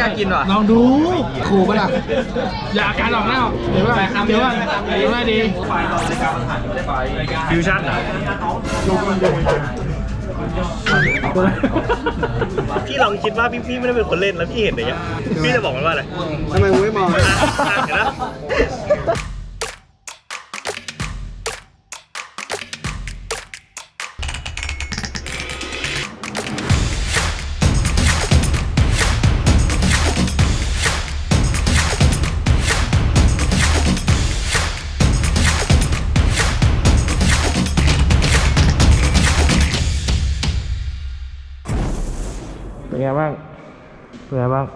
กล้ากินว่ะ ลองดูขู่ปะล่ะอย่าอาการออกหน้าออกเดี๋ยวว่าเดี๋ยวว่าเดี๋ยวว่าดีฟิวชั่นอะพี่ลองคิดว่าพี่พี่ไม่ได้เป็นคนเล่นแล้วพี่เห็นอะไรเงี้ยพี่จะบอกมันว่าอะไรทำไมมึงไม่มองอะอะเห็นนะเเป็นไงบ้าง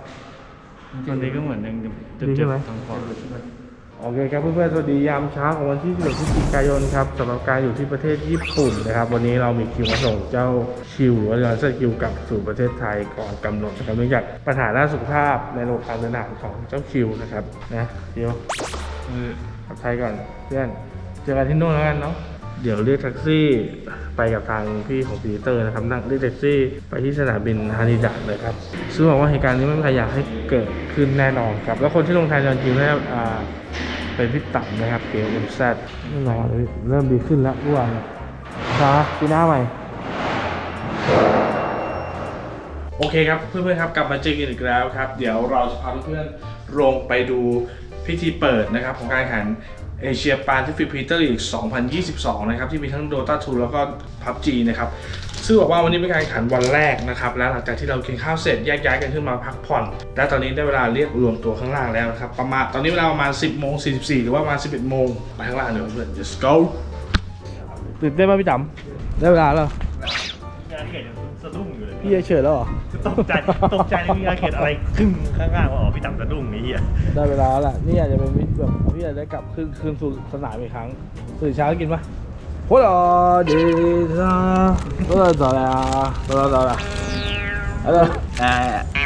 ตอนนี้ก็เหมือนยังดีใช่ไหม ทางขวาโอเคครับเพื่อนๆ สวัสดียามเช้าของวันที่11พฤศจิกายนครับสำหรับการอยู่ที่ประเทศญี่ปุ่นนะครับ วันนี้เรามีคิวมาส่งเจ้าชิวหรือว่าเรือเซอร์คิวกลับสู่ประเทศไทยก่อนกำหนดนะครับเนื่องจากปัญหาด้านสุขภาพในโรงการเดินทางของเจ้าคิวนะครับนะเดี๋ยวกลับไทยก่อนเพื่อนเจอกันที่นู่นแล้วกันเนาะ เดี๋ยวเรียกแท็กซี่ไปกับทางพี่ของปีเตอร์นะครับนั่งเรียกแท็กซี่ไปที่สนามบินฮานิดะเลยครับซึ่งบอกว่าเหตุการณ์นี้ไม่มีใครอยากให้เกิดขึ้นแน่นอนครับ แล้วคนที่ลงทายจริงๆนะครับอ่าเป็นพี่ต่ำนะครับเกมเอ็มแซดไม่รอเลยเริ่มดีขึ้นแล้วอ้วนครับปีหน้าใหม่โอเคครับเพื่อนๆครับกลับมาเจอกันอีกแล้วครับ เดี๋ยวเราจะพาเพื่อนๆลงไปดูพิธีเปิดนะครับของการแข่ง เอเชียปาซิฟิกพีเตอร์ลีก 2022 นะครับ ที่มีทั้ง Dota 2 แล้วก็ PUBG นะครับ ซึ่งบอกว่าวันนี้เป็นการแข่งขันวันแรกนะครับ แล้วหลังจากที่เรากินข้าวเสร็จแยกย้ายกันขึ้นมาพักผ่อน และตอนนี้ได้เวลาเรียกรวมตัวข้างล่างแล้วนะครับ ประมาณตอนนี้เวลาประมาณ 10โมง44 หรือว่าประมาณ 11โมงไปข้างล่างเดี๋ยวเพื่อน let's go ตื่นเต้นไหมพี่จ๋ำได้เวลาแล้วงานเขตยังสะดุ้งอยู่เลย พี่เฉยแล้วเหรอ ตกใจตกใจในงานเขตอะไรครึ่งข้างล่างว่าอ๋อพี่ต่ำสะดุ้งนี่เหี้ยได้เวลาแล้วแหละนี่อาจจะเป็นวิธีแบบพี่อาจจะได้กลับคืนคืนสู่สนามอีกครั้งตื่นเช้ากินปะโอ้ยดีนะก็เลยต่อแล้วต่อแล้วต่อแล้วอะไรแอะอะ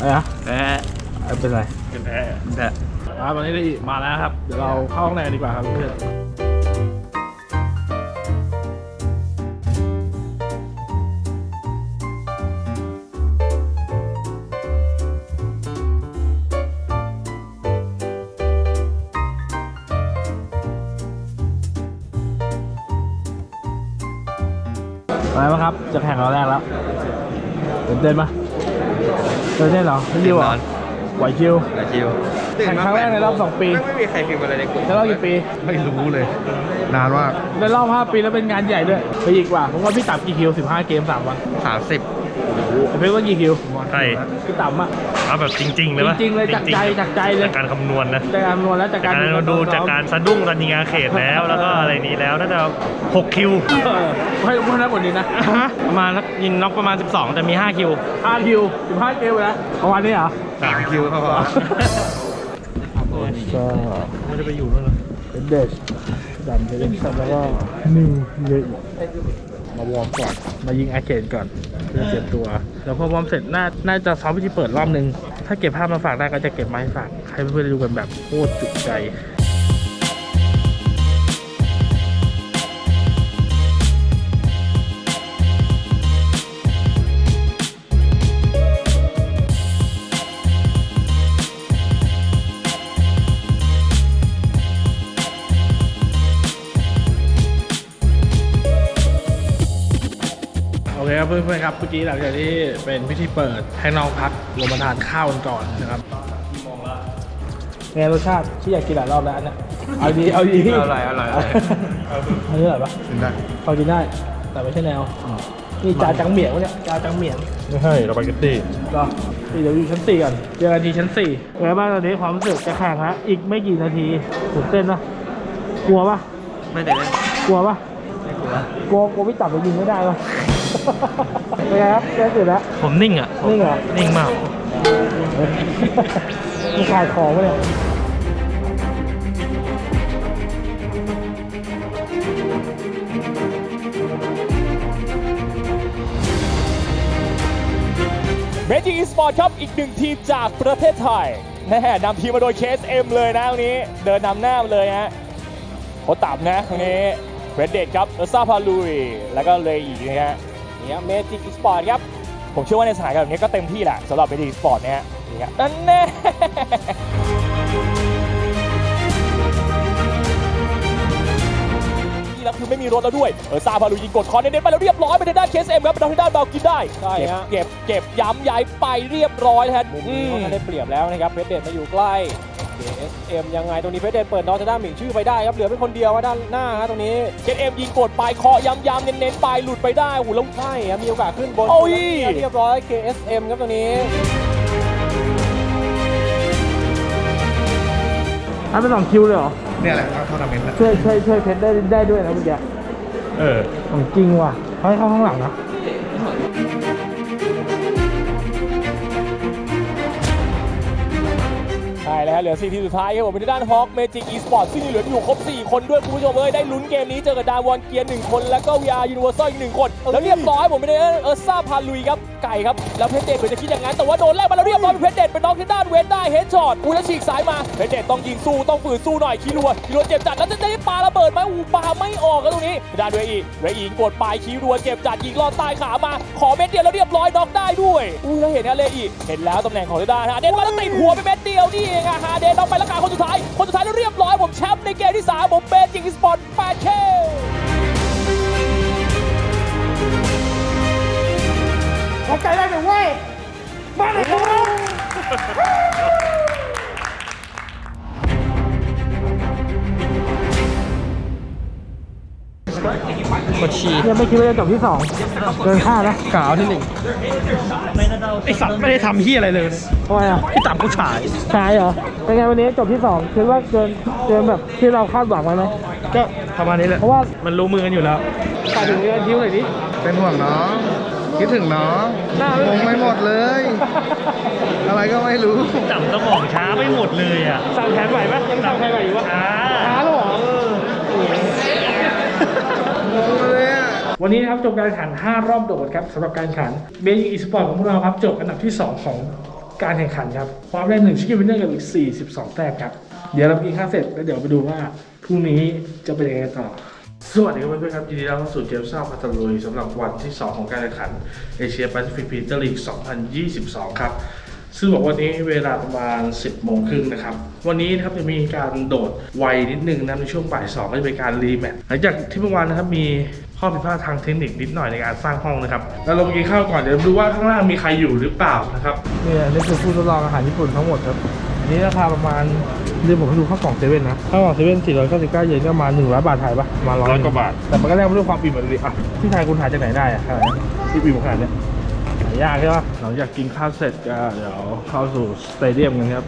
ไรนะแอะอะไรเป็นไรเป็นแพ้แอะมาวันนี้ได้มาแล้วครับ เดี๋ยวเราเข้าห้องในกันดีกว่าครับเพื่อน จะแข่งเราแรกแล้วตื่นเต้นปะตื่นเต้นเหรอไม่ยิวเหรอไหวคิวอาชิวแข่งครั้งแรกในรอบ2ปี ไม่มีใครพิมพ์อะไรในกลุ่มในรอบกี่ปี ไม่รู้เลย นานมากในรอบ5ปีแล้วเป็นงานใหญ่ด้วย ไปอีกว่าผมว่าพี่ต่ำกี่คิว15เกม3วันสามสิบไอ้เพื่อนว่ากี่คิวใช่พี่ต่ำอะ เอาแบบจริงๆเลยปะจริงๆเลยจากใจจากใจเลย จากการคำนวณนะ จากการคำนวณแล้วจากจากการการดูจากการสะดุ้งตอนยิงงานเขตแล้วแล้วก็อะไรนี้แล้วน่าจะ6คิวเออให้พูดได้หมดนี้นะประมาณนักยิงน็อกประมาณ 12 แต่มี 5 คิว 5คิว15เกมเลยนะประมาณนี้เหรอ3คิวเขาพอก็มันจะไปอยู่นู่นเหรอเป็นเดชดำเป็นสัตว์แล้วก็นิวเลย มาวอร์มก่อน มายิงอาเกนก่อนเพื่อเตรียมตัว แล้วพอวอร์มเสร็จน่าน่าจะซ้อมวิธีเปิดรอบนึง ถ้าเก็บภาพมาฝากได้ก็จะเก็บมาให้ฝากให้เพื่อนๆดูกันแบบโคตรจุใจ ครับเพื่อนๆครับเมื่อกี้หลังจากที่เป็นพิธีเปิดให้น้องพักลงมาทานข้าวกันก่อนนะครับไงรสชาติที่อยากกินหลายรอบแล้วอันเนี้ยเอาดีเอาดีอร่อยอร่อยอร่อย อันนี้อร่อยปะกินได้พอกินได้ แต่ไม่ใช่แนวนี่จาจังเหมียนวะเนี่ยจาจังเหมียนไม่ใช่เราไปกันตี้ก็นี่เดี๋ยวอยู่ชั้นสี่ก่อนเจอกันที่ชั้นสี่เป็นไงบ้างตอนนี้ความรู้สึกจะแข่งแล้วอีกไม่กี่นาทีตื่นเต้นปะกลัวปะไม่แต่นั้นกลัวปะไม่กลัวกลัวกลัวพี่ตับจะยิงไม่ได้ปะ เป็นไงครับเจ๊ตื่นแล้ว ผมนิ่งอะนิ่งเหรอ นิ่งมาก มีขายของไหมเนี่ยเมจิกอีสปอร์ตครับอีกหนึ่งทีมจากประเทศไทยแน่นำทีมมาโดยเคสเอ็มเลยนะตรงนี้ เดินนำหน้ามาเลยฮะโคตรต่ำนะตรงนี้เรดเดดครับเออร์ซาพาลุย แล้วก็เลยอีกนะฮะ นี่ฮะเมจิกอีสปอร์ตครับ ผมเชื่อว่าในสถานการณ์แบบนี้ก็เต็มที่แหละสำหรับเบดีสปอร์ตเนี่ยฮะนี่ฮะนั่นแน่นี่แล้วคือไม่มีรถแล้วด้วย เออซาพาลูยิงกดคอนเน้นๆไปแล้วเรียบร้อยไปทางด้านเคสเอ็มครับไปทางด้านเบากินได้ใช่ฮะเก็บเก็บย้ำย้ายไปเรียบร้อยแทนมุมอืนี้ม เขาได้เปรียบแล้วนะครับเพชรเดชมาอยู่ใกล้ KSM ยังไงตรงนี้เพชรเดชเปิดน้องจะด้านหมิงชื่อไปได้ครับเหลือเป็นคนเดียวว่าด้านหน้าฮะตรงนี้เคสเอ็มยิงกดไปเคาะย้ำย้ำเน้นๆไปหลุดไปได้โอ้โหแล้วใช่ครับมีโอกาสขึ้นบนโอ้ยเรียบร้อย KSM ครับตรงนี้ให้ไปสองคิวเลยเหรอเนี่ยแหละเข้าทำเมนต์แล้วช่วยช่วยช่วยเพชรได้ได้ด้วยนะเมื่อกี้เออของจริงว่ะเขาให้เข้าข้างหลังนะ ฮะเหลือ4ทีมสุดท้ายครับผมเป็นด้านฮอ k เมจิกอีสปอร์ตซึ่งยังเหลืออยู่ครบ 4 คนด้วยคุณผู้ชมเอ้ยได้ลุ้นเกมนี้เจอกับดาวอนเกียร์หนึ่งคน แล้วก็ VR Universal อีกหนึ่งคน แล้วเรียบร้อยผมเป็นด้านเออร์ซ่าพาลุยครับไก่ครับ แล้วเพชรเดชเหมือนจะคิดอย่างนั้นแต่ว่าโดนแลกมาแล้วเรียบร้อยเป็นเพชรเดชเป็นน้องที่ด้านเวนได้เฮดช็อตอุ้ยแล้วฉีกซ้ายมาเพชรเดชต้องยิงสู้ต้องฝืนสู้หน่อยคีรัวคีรัวเจ็บจัดแล้วจะได้ปาระเบิดไหมอูปาไม่ออกครับตรงนี้ด้านเวอีเวอีกดปลายคีรัวเจ็บจัดยิงลอดใต้ขามาขอเม็ดเดียวแล้วเรียบร้อยน็อกได้ด้วยอุ้ยแล้วเห็นฮะเลอีเห็นแล้วตำแหน่งของด้านฮะเดนมาแล้วติดหัวไปเม็ดเดียวนี่เองอะฮะเดนน็อกไปแล้วขาคนสุดท้าย คนสุดท้ายแล้วเรียบร้อยผมแชมป์ในเกมที่สามผมเป็นจิงสปอร์ต 8K ขอไก่ได้หนึ่งเว้ยมาเลยครับ กดฉี่ยังไม่คิดว่าจะจบที่สองเกินคาดนะกาวที่หนึ่งไอสัตว์ไม่ได้ทำเฮียอะไรเลยทำไมอะพี่ต่ำผู้ชายชายเหรอเป็นไงวันนี้จบที่สองคิดว่าเกินเกินแบบที่เราคาดหวังไว้ไหมก็ประมาณนี้แหละเพราะว่ามันรู้มือกันอยู่แล้วฝากถึงเรียนคิวหน่อยดิเป็นห่วงน้องคิดถึงน้องหน้าไม่งงไม่หมดเลย อะไรก็ไม่รู้ต่ำสมองช้าไม่หมดเลยอะสั่งแผนไหวปะยังสั่งแผนไหวอยู่ปะ ช้า ช้าแล้วเหรอ งงเลยอะ วันนี้นะครับจบการแข่งขัน 5 รอบโดดครับสำหรับการแข่งขันเบยิงอีสปอร์ตของพวกเราครับจบอันดับที่ 2 ของการแข่งขันครับความได้หนึ่งชิคกี้พายวินเนอร์กับอีก 42 แต้มครับ เดี๋ยวเรากินข้าวเสร็จแล้วเดี๋ยวไปดูว่าพรุ่งนี้จะเป็นยังไงต่อสวัสดีครับเพื่อนๆครับยินดีต้อนรับสู่เจมส์ซ่าพัทลุยสำหรับวันที่ 2 ของการแข่งขันเอเชียแปซิฟิกพีเตอร์ลีก 2022 ครับ ซึ่งบอกวันนี้เวลาประมาณ 10 โมงครึ่งนะครับ วันนี้นะครับจะมีการโดดไวนิดนึงนะในช่วงบ่าย2ก็จะเป็นการรีแมตช์หลังจากที่เมื่อวานนะครับมี ข้อผิดพลาดทางเทคนิคนิดหน่อยในการสร้างห้องนะครับแล้วเราไปกินข้าวก่อนเดี๋ยวดูว่าข้างล่างมีใครอยู่หรือเปล่านะครับนี่นี่คือผู้ทดลองอาหารญี่ปุ่นทั้งหมดครับอันนี้ราคาประมาณเรียนผมให้ดูข้าวกล่องเซเว่นนะข้าวกล่องเซเว่น499เยนก็ประมาณ100บาทไทยปะประมาณร้อยกว่าบาท แต่มันก็แลกมาด้วยความอิ่มเหมือนกันดิอะที่ไทยคุณหาจากไหนได้อะขนาดนี้อิ่มขนาดเนี้ยหายากใช่ปะหลังจากกินข้าวเสร็จก็เดี๋ยวเข้าสู่สเตเดียมกันครับ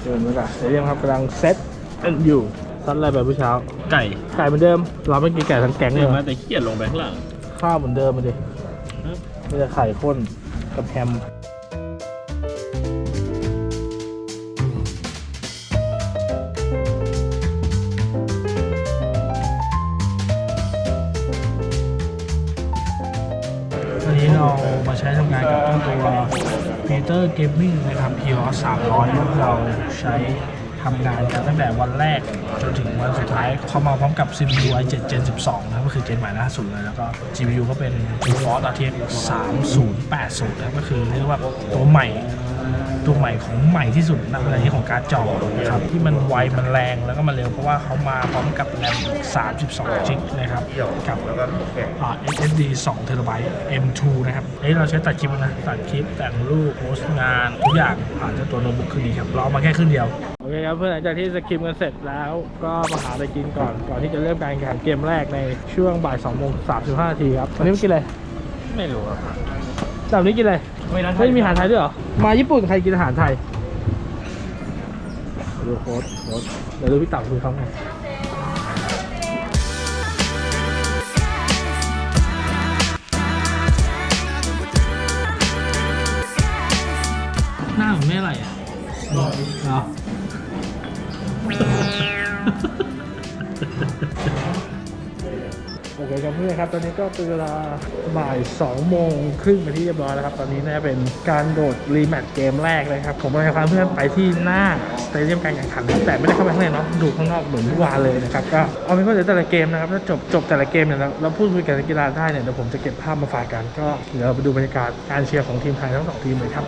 เชิญมากับสเตเดียมครับกำลังเซตกันอยู่ ซัดอะไรแบบเมื่อเช้า ไก่ไก่เหมือนเดิม เราไม่กินไก่ทั้งแก๊งเลยมาแต่ขี้เกียจลงไปข้างล่าง ข้าวเหมือนเดิมมาดิมีแต่ไข่ข้นกับแฮม วันนี้เรามาใช้ทำงานกับเจ้าตัว Peter Gaming นะครับ p 300ที่เราใช้ ทำงานกันตั้งแต่วันแรกจนถึงวันสุดท้ายเข้ามาพร้อมกับ CPU i7 Gen 12 นะครับก็คือเจนใหม่ล่าสุดเลย แล้วก็ GPU ก็เป็น GeForce RTX 3080นะครับก็คือเรียกว่าตัวใหม่ตัวใหม่ของใหม่ที่สุดณเวลานี้ของการ์ดจอนะครับที่มันไวมันแรงแล้วก็มันเร็วเพราะว่าเขามาพร้อมกับแรมอีก32 g b นะครับกับอ่า SSD 2 t b M2 นะครับเอ้ยเราใช้ตัดคลิปนะ ตัดคลิปแต่งรูปโพสต์งาน ทุกอย่างผ่านเจ้าตัวโน้ตบุ๊กคือดีครับเราเอามาแค่ครึ่งเดียว เคครับเพื่อนหลังจากที่สกิมกันเสร็จแล้วก็มาหาอะไรกินก่อน ก่อนที่จะเริ่มการแข่งขันเกมแรกในช่วงบ่าย2โมง35นาทีครับวันนี้มากินอะไรไม่รู้ครับแต่วันนี้กินอะไรไม่ร้านไทยไม่มีอาหารไทยด้วยเหรอมาญี่ปุ่นใครกินอาหารไทยดูโค้ดโค้ดเดี๋ยวดูพี่เต่าคุยเขาไงหน้าผมไม่อะไรอะเหรอ โอเคครับเพื่อนครับ ตอนนี้ก็เป็นเวลาบ่าย2โมงครึ่งไปที่เรียบร้อยแล้วครับ ตอนนี้น่าจะเป็นการโดดรีแมตช์เกมแรกเลยครับ ผมกำลังจะพาเพื่อนไปที่หน้าสเตเดียมการแข่งขันแต่ไม่ได้เข้าไปข้างในเนาะดูข้างนอกเหมือนเมื่อวานเลยนะครับก็เอาเป็นว่าเดี๋ยวแต่ละเกมนะครับถ้าจบจบแต่ละเกมเนี่ยเราเราพูดคุยกับนักกีฬาได้เนี่ยเดี๋ยวผมจะเก็บภาพมาฝากกันก็เดี๋ยวเราไปดูบรรยากาศการเชียร์ของทีมไทยทั้งสองทีมเลยครับ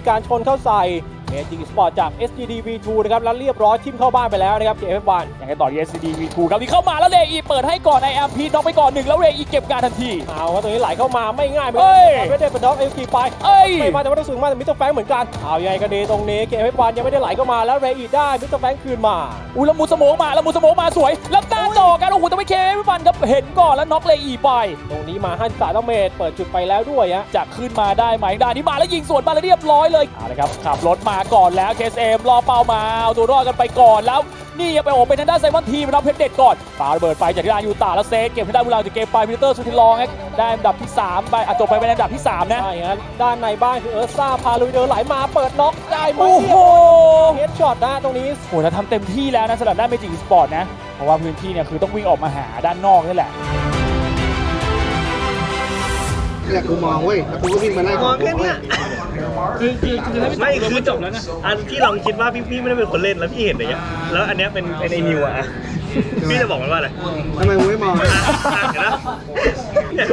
มีการชนเข้าใส่ เมจิกสปอร์ตจาก SGD V2 นะครับแล้วเรียบร้อยทิมเข้าบ้านไปแล้วนะครับ KF1 ยังไงต่อ SCD V2 ครับที่เข้ามาแล้วเรอีเปิดให้ก่อนไอแอมพีน็อกไปก่อนหนึ่งแล้วเรอีเก็บการทันทีเอาครับตรงนี้ไหลเข้ามาไม่ง่ายเหมือนเอ้ยไม่ได้เป็นด็อกเอลกีไปเอ้ยไม่มาแต่ว่าต้องสูงมากแต่มิสเตอร์แฟรงค์เหมือนกันเอายังไงกันดีตรงนี้ KF1 ยังไม่ได้ไหลเข้ามาแล้วเรอีได้มิสเตอร์แฟรงค์คืนมาอุ้ยแล้วมูสโมกมาแล้วมูสโมกมาสวยแล้วหน้าจอกันโอ้โหแต่ไม่เคไม่ฟันครับเห็นก่อนแล้วน็อกเลอีไป ตรงนี้มา53ต้องเมตรเปิดจุดไปแล้วด้วยฮะจะขึ้นมาได้ไหมดานที่มาแล้วยิงสวนมาแล้วเรียบร้อยเลยเอาละครับขับรถมาก่อนแล้วเคสเอ็มรอเป้ามาเอาตัวรอดกันไปก่อนแล้วนี่ยังไปโอบเป็นทางด้านไซมอนทีมรับเพชรเด็ดก่อนปาระเบิดไปจากที่ด้านยูตาแล้วเซฟเก็บทางด้านบุรีรัมย์จากเกมไปพิเตอร์สุธิลองได้อันดับที่3ไปอจบไปเป็นอันดับที่3นะใช่ฮะด้านในบ้านคือเอิร์ซ่าพาลุยเดินไหลมาเปิดน็อกได้ไหมโอ้โหเฮดช็อตนะตรงนี้โหแล้วทำเต็มที่แล้วนะสำหรับด้านเมจิกสปอร์ตนะเพราะว่าพื้นที่เนี่ยคือต้องวิ่งออกมาหาด้านนอกนี่แหละ เนี่ยกูมองเว้ยแล้วกูก็วิ่งมาไล่มองแค่เนี้ยไม่คือจบแล้วนะอันที่ลองคิดว่าพี่พี่ไม่ได้เป็นคนเล่นแล้วพี่เห็นอย่างเงี้ยแล้วอันเนี้ยเป็นเป็นไอ้นิวอะ พี่จะบอกมันว่าอะไรทำไมมึงไม่มองอะอะเห็นนะเนี่ย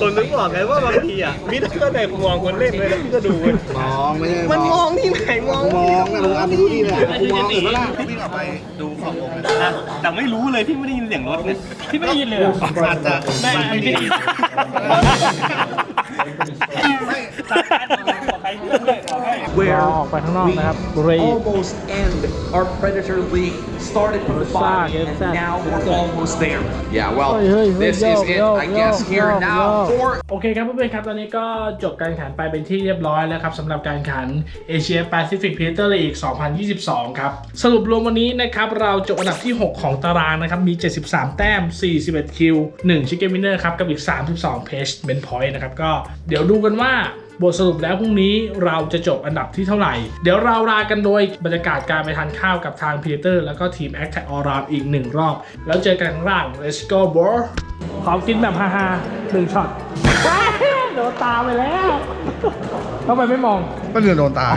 คนนึกบอกไงว่าบางทีอะพี่ก็ได้มองคนเล่นเลยแล้วพี่ก็ดูเว้ยมองไม่ใช่มันมองที่ไหนมองกูมองนะมึงอ่านดูนี่แหละกูมองเห็นปะล่ะวิ่งออกไปดูขอบวงอะแต่ไม่รู้เลยพี่ไม่ได้ยินเสียงรถเนี่ยที่ไม่ได้ยินเลยเหรออาจจะแม่อันนี้ไม่ได้ ยินเราออกไปข้างนอกนะครับเรย์ almost end our Predator League. Started with the What's that? body, What's that? and now we're almost there. Yeah, Hey, well, hey, hey, this yo, is it, yo, I yo, guess, here yo, now yo. for โอเคครับเพื่อนๆครับตอนนี้ก็จบการแข่งขันไปเป็นที่เรียบร้อยแล้วครับสำหรับการแข่งขันเอเชียแปซิฟิกพีเตอร์ลีก2022 ครับ สรุปรวมวันนี้นะครับ เราจบอันดับที่ 6 ของตารางนะครับ มี 73 แต้ม 41 คิว 1 ชิคเก้นวินเนอร์ครับ กับอีก 32 เพจเบนพอยต์นะครับ ก็เดี๋ยวดูกันว่า บทสรุปแล้วพรุ่งนี้เราจะจบอันดับที่เท่าไหร่ เดี๋ยวเราลากันโดยบรรยากาศการไปทานข้าวกับทางพีเตอร์แล้วก็ทีม a c t a c All Round อีกหนึ่งรอบ แล้วเจอกันข้างล่าง let's go bro ขอกินแบบฮาๆหนึ่งช็อตโดนตาไปแล้วทำไมไม่มอง ก็เดือดโดนตาย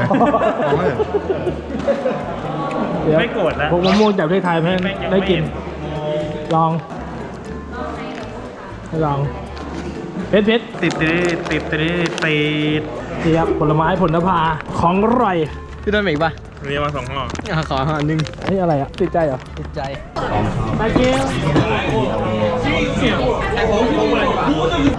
เดี๋ยวไม่โกรธแล้วพวกมะม่วงจากประเทศไทยเพื่อนได้กิน ลอง ลอง เพชรเพชรติดติดติดติด ติดเทียบผลไม้ผลพาของอร่อยพี่โดนอีกป่ะเรียกมาสองห่ออะขอห่อหนึ่งเฮ้ยอะไรอะติดใจเหรอติดใจ Thank you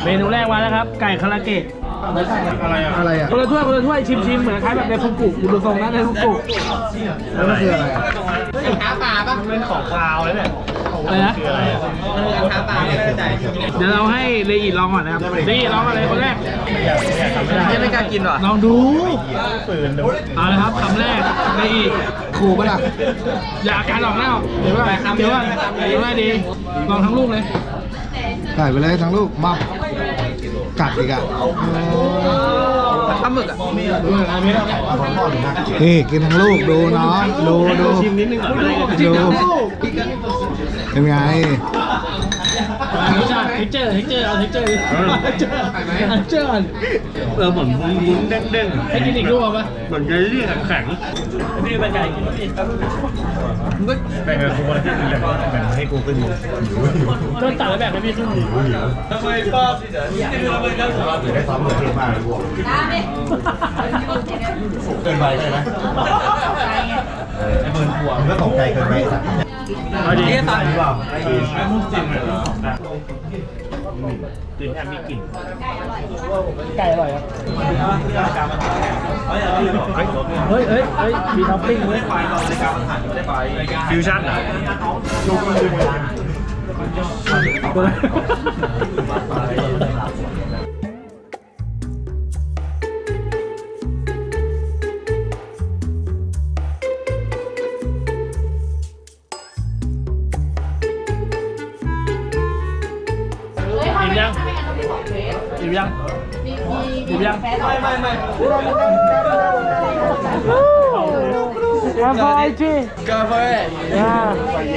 เมนูแรกมาแล้วครับ ไก่คาราเกะอะไรอะคนละถ้วยคนละถ้วยชิมชิมเหมือนคล้ายแบบในฟุกุคุณดูทรงนะในฟุกุแล้วมันคืออะไรอะเป็นของคาวเลยเนี่ย อะไรนะเดี๋ยวเราให้เลอีลองก่อนนะครับเลอีลองอะไรคนแรกยังไม่กล้ากินว่ะลองดูปืนดูเอาละครับคำแรกเลอีขู่ปะล่ะอย่าอาการออกหน้าออกเดี๋ยวว่าเดี๋ยวว่าเดี๋ยวว่าดี ลองทั้งลูกเลยใส่ไปเลยทั้งลูกมับกัดอีกอะปลาหมึกอะนี่กินทั้งลูกดูน้องดูดูชิมนิดนึงก่อนอะไรกันดู เป็นไง รสชาติเท็กเจอร์เท็กเจอร์เอาเท็กเจอร์ดิเท็กเจอร์เท็กเจอร์ก่อนเออเหมือนมุ้นๆเด้งให้กินอีกลูกเอาปะๆเหมือนจะเรียกแข็งนี่เป็นไงกินนี่แบ่งกันกูมาที่หนึ่งแบ่งให้กูขึ้นก็ตัดแล้วแบบไม่มีครึ่งหนึ่งทำไมป้าได้ซ้อมเหมือนที่บ้านรู้เกินไปใช่ไหมเออไอ้เบิร์นหัวมันก็ตกใจเกินไปสักเอาดีตอนนี้เปล่าตื่นแอมมีกลิ่นไก่อร่อยครับ เฮ้ยเฮ้ยเฮ้ยมีท็อปปิ้งเว้ยฟิวชั่นเหรอ กาแฟจีกาแฟอ่า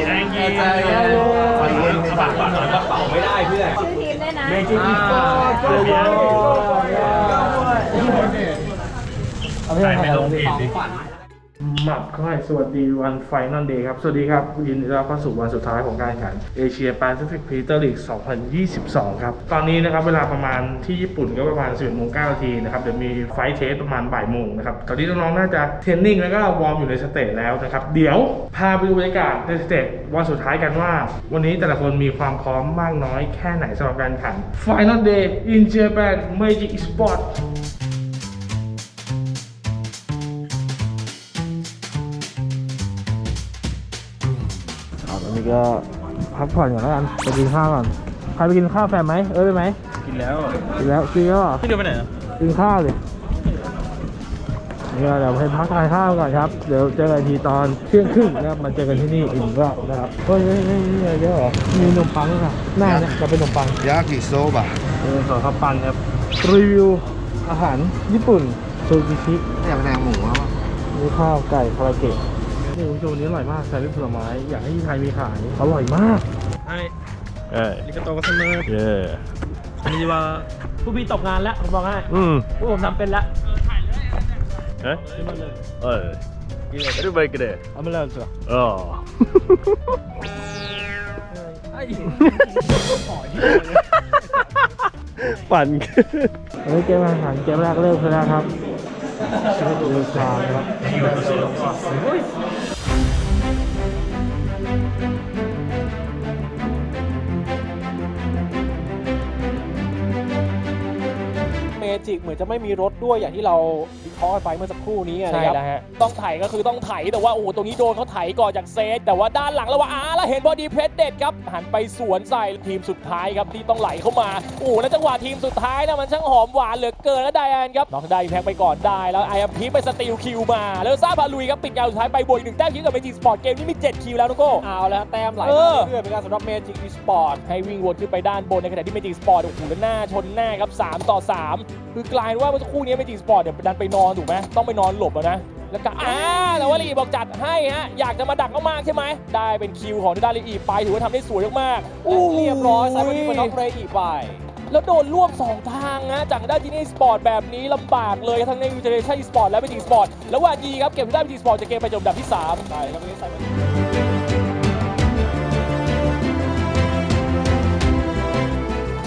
แรงยีไปเย็นไม่ได้เพื่อน ชื่อทีมด้วยนะเมจิกอีสปอร์ตเบียร์เอาไปไม่ลงผิดดิ หมับเข้าให้สวัสดีวันไฟนอลเดย์ครับ สวัสดีครับ ยินดีต้อนรับเข้าสู่วันสุดท้ายของการแข่งเอเชียแปซิฟิกพรีเตอร์ลีก 2022 ครับ ตอนนี้นะครับ เวลาประมาณที่ญี่ปุ่นก็ประมาณ 11โมง9นาทีนะครับ เดี๋ยวมีไฟท์เทสประมาณบ่ายโมงนะครับ ตอนนี้น้องๆน่าจะเทรนนิ่งแล้วก็วอร์มอยู่ในสเตจแล้วนะครับ เดี๋ยวพาไปดูบรรยากาศในสเตจวันสุดท้ายกันว่า วันนี้แต่ละคนมีความพร้อมมากน้อยแค่ไหนสำหรับการแข่งขัน Final Day in Japan Magic Sport เอาตอนนี้ ก็พักผ่อนก่อนแล้วกันไปกินข้าวก่อนใครไปกินข้าวแฟนไหมเออไปไหมกินแล้วกินแล้วกินแล้วเหรอพี่เดินไปไหนอะกินข้าวเลยนี่ก็เดี๋ยวไปพักทานข้าวก่อนครับเดี๋ยวเจอกันทีตอนเที่ยงครึ่งนะครับมาเจอกันที่นี่อีกรอบนะครับเฮ้ยเฮ้ยเฮ้ยนี่อะไรเยอะเหรอมีนมปังด้วยค่ะหน้าเนี่ยจะเป็นนมปัง ยากิโซบะเออขอข้าวปังครับรีวิวอาหารญี่ปุ่นซูกิชิอยากแดงหมูอะมีข้าวไก่คาราเกะ นี่คุณผู้ชมวันี้อร่อยมากใส่ด์วิผลไม้ อยากให้ที่ไทยมีขาย อร่อยมากใอ้เอ้ยลิกาโตกัสเมอร์เย่มีว่าผู้พี่ตกงานแล้วผมบอกให้อืมผู้ผมทำเป็นแล้วเฮ้ยซื้อมาเลยเอ้ย Everybody ปั่นเฮ้ยเกมอาหารเกมแรกเริ่มแล้วครับเริ่มครับ จิกเหมือนจะไม่มีรถด้วยอย่างที่เราวิเคราะห์กันไปเมื่อสักครู่นี้นะใช่ครับ แล้วฮะ ต้องไถก็คือต้องไถแต่ว่าโอ้โหตรงนี้โดนเขาไถก่อนจากเซตแต่ว่าด้านหลังแล้วว่าอ้าแล้วเห็นบอดีเพชรเด็ดครับหันไปสวนใส่ทีมสุดท้ายครับที่ต้องไหลเข้ามาโอ้โหแล้วจังหวะทีมสุดท้ายนะมันช่างหอมหวานเหลือเกินแล้วไดแอนครับน็อกได้แพ็กไปก่อนได้แล้วไอแอมพีไปสตีลคิวมา แล้วซาพาลุยครับปิดงานสุดท้ายไปบวกอีกหนึ่งแต้มคิวกับเมจิสปอร์ตเกมนี้มี7คิวแล้วนุโก้ เอาแล้วแต้มไหลเอมาอเรื่อยๆเป็นการสำหรับเมจิกอีสปอร์ตให้วิ่งวนขึ้นไปด้านบนในขณะที่เมจิกสปอร์ตโอ้โหแล้วหน้าชนหน้าครับ 3 ต่อ 3คือกลายเป็นว่าเมื่อสักครู่นี้เมจิกสปอร์ตเนี่ยดันไปนอนถูกไหมต้องไปนอนหลบแล้วนะแล้วก็อ่าแต่ว่าลีบอกจัดให้ฮะอยากจะมาดักมากๆใช่ไหมได้เป็นคิวของด้านลีอีไปถือว่าทำได้สวยมากๆและเรียบร้อยไซเบอร์ดีมันน็อกเรย์อีกไปแล้วโดนร่วม2ทางนะจากด้านจีนี่สปอร์ตแบบนี้ลำบากเลยทั้งในวิจารณ์ชัยสปอร์ตและเมจิกสปอร์ตแล้วว่าดีครับเก็บได้เมจิกสปอร์ตจะเกมไปจบอันดับที่3ใช่ครับวันนี้ไซเบอร์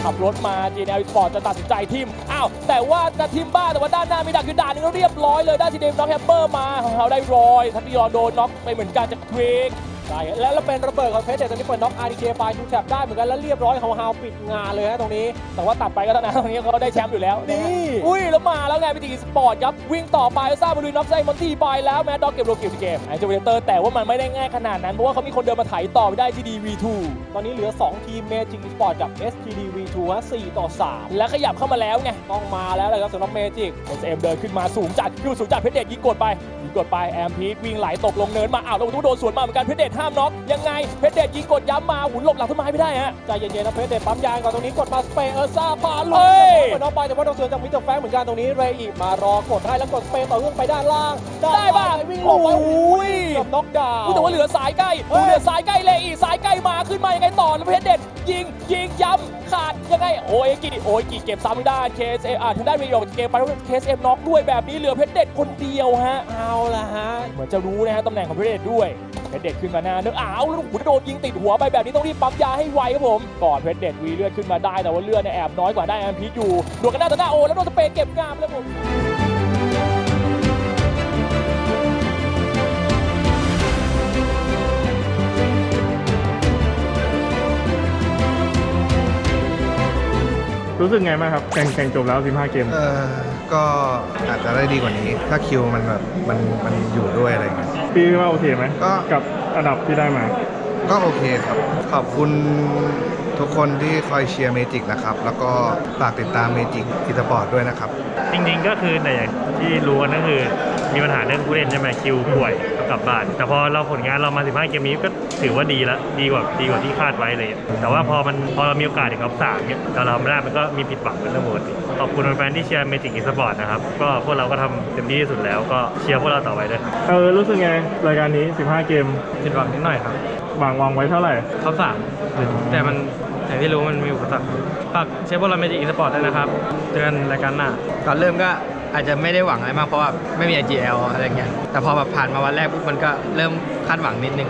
ขับรถมา GNL Sport จะตัดสินใจทิมอ้าว แต่ว่าจะทิมบ้าแต่ว่าด้านหน้ามีดักอยู่ด่านหนึงแล้วเรียบร้อยเลยด้านทีเดมน็อกแฮมเปอร์มาของเขาได้รอยทัพพิยอนโดนน็อกไปเหมือนกันจากเทรก ใช่แล้วแล้วเป็นระเบิดของเพชรเด็ดตอนนี้เปิดน็อก RDK ไปทูแท็บได้เหมือนกันแล้วเรียบร้อยของฮาวปิดงานเลยฮะตรงนี้ แต่ว่าตัดไปก็เท่านั้นตรงนี้เขาได้แชมป์อยู่แล้วนี่อุ้ยแล้วมาแล้วไงพีจีสปอร์ตครับวิ่งต่อไปแล้วซาบารุยน็อกไซมอนตี้ไปแล้วแมดด็อกเก็บโรเก็บเกมไอเจเวเตอร์แต่ว่ามันไม่ได้ง่ายขนาดนั้นเพราะว่าเขามีคนเดินมาไถต่อไปได้ที่ DV2 ตอนนี้เหลือ 2 ทีมเมจิกอีสปอร์ตกับ STD V2 ฮะ4ต่อ 3 และขยับเข้ามาแล้วไงต้องมาแล้วเลยครับสำหรับเมจิก SM เดินขึ้นมาสูงจัดอยู่สูงจัดเพชรเดชยิงกดไปยิงกดไปแอมพีทวิ่งไหลตกลงเนินมาอ้าวแล้วทุกโดนสวนมาเหมือนกันเพชรเดชห้ามน็อกยังไงเพชรเดชยิงกดย้ำมาหมุนหลบหลังต้นไม้ไม่ได้ฮะใจเย็นๆนะเพชรเด็ดปั๊มยางก่อนตรงนี้กดมาสเปย์เออร์ซ่าพาลุเฮ้ยยเปิดน็อกไปแต่ว่าโดนสวนจากมิสเตอร์แฟงเหมือนกันตรงนี้เรย์อีกมารอกดให้แล้วกดสเปย์ต่อเนื่องไปด้านล่าง ได้ป่ะวิ่งหลบไปโอ้ยกับน็อกดาวอู้แต่ว่าเหลือสายใกล้เฮ้ยเหลือสายใกล้เลยอีกสายใกล้มาขึ้นมายังไงต่อแล้วเพชรเดชยิงยิงย้ำขาดยังไงโอ้ยกิโอ้ยกิเก็บซ้ำทางด้านเคสเออ่าทางด้านเรโอเกมไปแล้วเคสเอ็มน็อกด้วยแบบนี้เหลือเพชรเดชคนเดียวฮะเอาละฮะเหมือนจะรู้นะฮะตำแหน่งของเพชรเดชด้วย เพชรเดชขึ้นมาหน้าเนื้ออ้าวแล้วโอ้โหโดนยิงติดหัวไปแบบนี้ต้องรีบปั๊มยาให้ไวครับผมก่อนเพชรเดชวีเลือดขึ้นมาได้แต่ว่าเลือดเนี่ยแอบน้อยกว่าได้แอมพีอยู่ดวลกันหน้าต่อหน้าโอ้แล้วโดนสเปรย์เก็บงามแล้วผมรู้สึกไงบ้างครับแข่งแข่งจบแล้ว 15 เกม เออก็อาจจะได้ดีกว่านี้ ถ้าคิวมันแบบมันมันอยู่ด้วยอะไรเงี้ย พี่ว่าโอเคไหมก็ กับอันดับที่ได้มา ก็โอเคครับ ขอบคุณทุกคนที่คอยเชียร์เมจิกนะครับ แล้วก็ฝากติดตามเมจิกอีสปอร์ตด้วยนะครับ จริงๆก็คือในอย่างที่รู้กันก็คือมีปัญหาเรื่องผู้เล่นใช่ไหมคิวป่วยต้องกลับบ้าน แต่พอเราผลงานเรามา 15 เกมนี้ก็ ถือว่าดีแล้วดีกว่าดีกว่าที่คาดไว้เลยอะแต่ว่าพอมันพอเรามีโอกาสถึงรอบสามเนี่ยแต่เราไม่ได้มันก็มีผิดหวังเป็นเรื่องปกติขอบคุณแฟนๆที่เชียร์เมจิกอีสปอร์ตนะครับก็พวกเราก็ทำเต็มที่ที่สุดแล้วก็เชียร์พวกเราต่อไปด้วยครับเออรู้สึกไงรายการนี้ 15 เกมผิดหวังนิดหน่อยครับวางวางไว้เท่าไหร่ ท็อปสามแต่มันอย่างที่รู้มันมีอุปสรรคฝากเชฟบอลเมจิกอีสปอร์ตด้วยนะครับเจอกันรายการหน้า ก่อนเริ่มก็อาจจะไม่ได้หวังอะไรมากเพราะว่าไม่มี IGL อะไรเงี้ยแต่พอแบบผ่านมาวันแรกปุ๊บมันก็เริ่มคาดหวังนิดนึง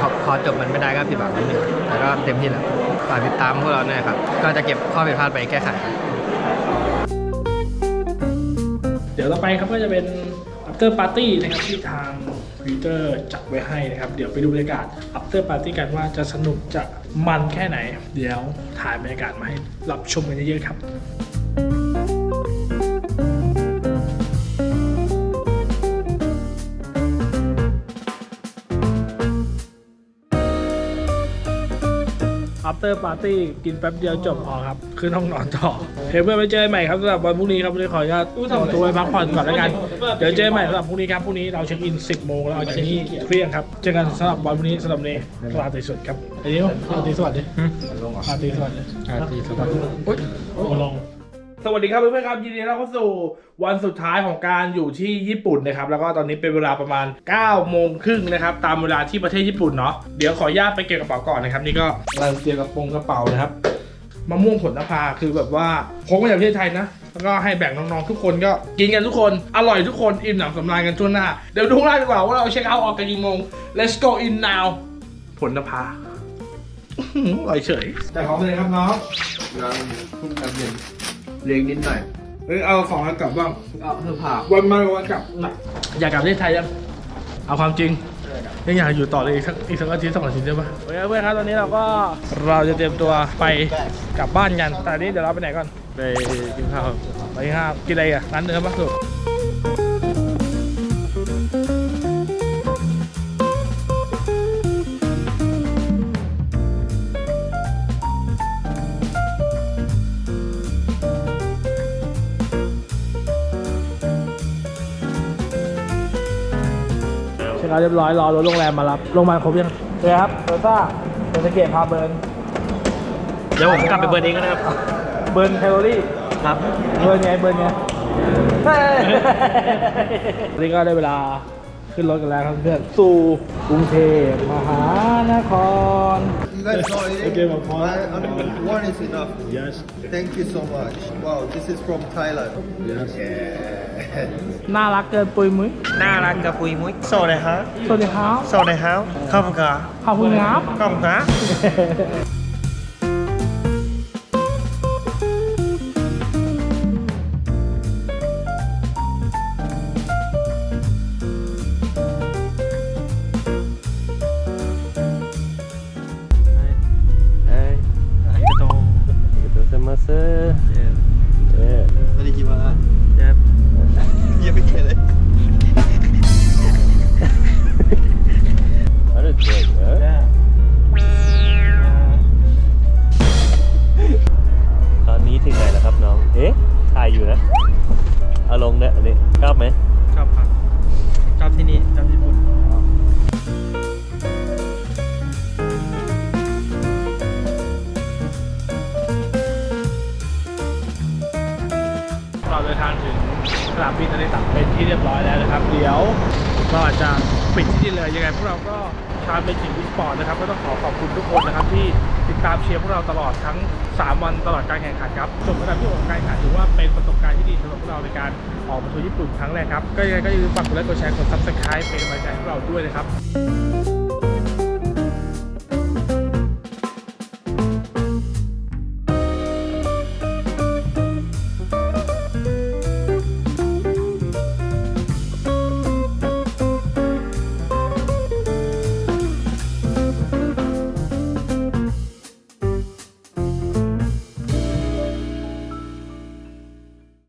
พอพอจบมันไม่ได้ก็ผิดหวังนิดนึงแต่ก็เต็มที่แล้วฝากติดตามพวกเราด้วยครับ ก็จะเก็บข้อผิดพลาดไปแก้ไขครับเดี๋ยวต่อไปครับก็จะเป็น after party นะครับที่ทางทวิตเตอร์จัดไว้ให้นะครับ เดี๋ยวไปดูบรรยากาศ after party กันว่าจะสนุกจะมันแค่ไหน เดี๋ยวถ่ายบรรยากาศมาให้รับชมกันเยอะๆครับ after party กินแป๊บเดียวจบพอครับขึ้นห้องนอนต่อเพื่อนไปเจอกันใหม่ครับสำหรับวันพรุ่งนี้ครับวันนี้ขออนุญาตขอตัวไปพักผ่อนก่อนแล้วกัน เดี๋ยวเจอกันใหม่สำหรับพรุ่งนี้ครับพรุ่งนี้เราเช็คอิน 10 โมงแล้วออกจากที่เที่ยงครับ เจอกันสำหรับวันพรุ่งนี้สำหรับนี้ราตรีสวัสดิ์ครับไอ้นี่ราตรีสวัสดิ์ดิราตรีสวัสดิ์ราตรีสวัสดิ์โอ๊ยโอ้ลง สวัสดีครับเพื่อนๆครับยินดีต้อนรับเข้าสู่วันสุดท้ายของการอยู่ที่ญี่ปุ่นนะครับแล้วก็ตอนนี้เป็นเวลาประมาณ9โมงครึ่งนะครับตามเวลาที่ประเทศญี่ปุ่นเนาะเดี๋ยวขออนุญาตไปเก็บกระเป๋าก่อนนะครับนี่ก็กำลังเตรียมกระโปรงกระเป๋านะครับมะม่วงผลนภาคือแบบว่าพกมาจากประเทศไทยนะ แล้วก็ให้แบ่งน้องๆทุกคนก็กินกันทุกคนอร่อยทุกคนอิ่มหนำสำราญกันทั่วหน้า เดี๋ยวดูหน้าดีกว่าว่าเราเช็คเอาท์ออกกันกี่โมง let's go in now ผลนภาอื้อร่อยเฉยแต่ของเลยครับน้องเลี้ยงนิดหน่อยเอ้ยเอาของมากลับบ้างก็เพื่อผ่าวันมาวันกลับน่ะอยากกลับประเทศไทยยัง เอาความจริง ยังอยากอยู่ต่อเลยอีกสักอีกสักอาทิตย์สองอาทิตย์ได้ปะโอเคเพื่อนครับตอนนี้เราก็เราจะเตรียมตัวไปกลับบ้านกันแต่อันนี้เดี๋ยวเราไปไหนก่อนไปกินข้าวไปกินข้าวกินอะไรอะร้านเนื้อปะสุด ช็คเอาท์เรียบร้อยรอรถโรงแรมมารับโรงพยาบาลครบยังโอเคครับโรซ่าเป็นสเกตพาเบิร์นเดี๋ยวผมกลับไปเบิร์นเองก็ได้ครับเบิร์นแคลอรี่ครับเบิร์นไงเบิร์นไงวันนี้ก็ได้เวลาขึ้นรถกันแล้วครับเพื่อนสู่กรุงเทพมหานคร You guys know it? Okay, my point. I- I mean, one is enough. yes Thank you so much. Wow, this is from Thailand. yes Yeah. น่ารักเกินปุยมุ้ยน่ารักกับปุยมุ้ยสวัสดีครับสวัสดีครับสวัสดีครับขอบคุณครับขอบคุณครับขอบคุณครับ เดินทางถึงสนามบินนาริตะเป็นที่เรียบร้อยแล้วนะครับ เดี๋ยวเราอาจจะปิดที่นี่เลยยังไงพวกเราก็ชาวเป็นจิงวิสปอร์ตนะครับก็ต้องขอขอบคุณทุกคนนะครับที่ติดตามเชียร์พวกเราตลอดทั้ง 3 วันตลอดการแข่งขันครับส่วนประการที่ของการแข่งขันถือว่าเป็นประสบการณ์ที่ดีสำหรับพวกเราในการออกมาทัวร์ญี่ปุ่นครั้งแรกครับก็ยังไงก็อย่าลืมฝากกดไลค์กดแชร์กดซับสไครป์เป็นกำลังใจให้พวกเราด้วยนะครับ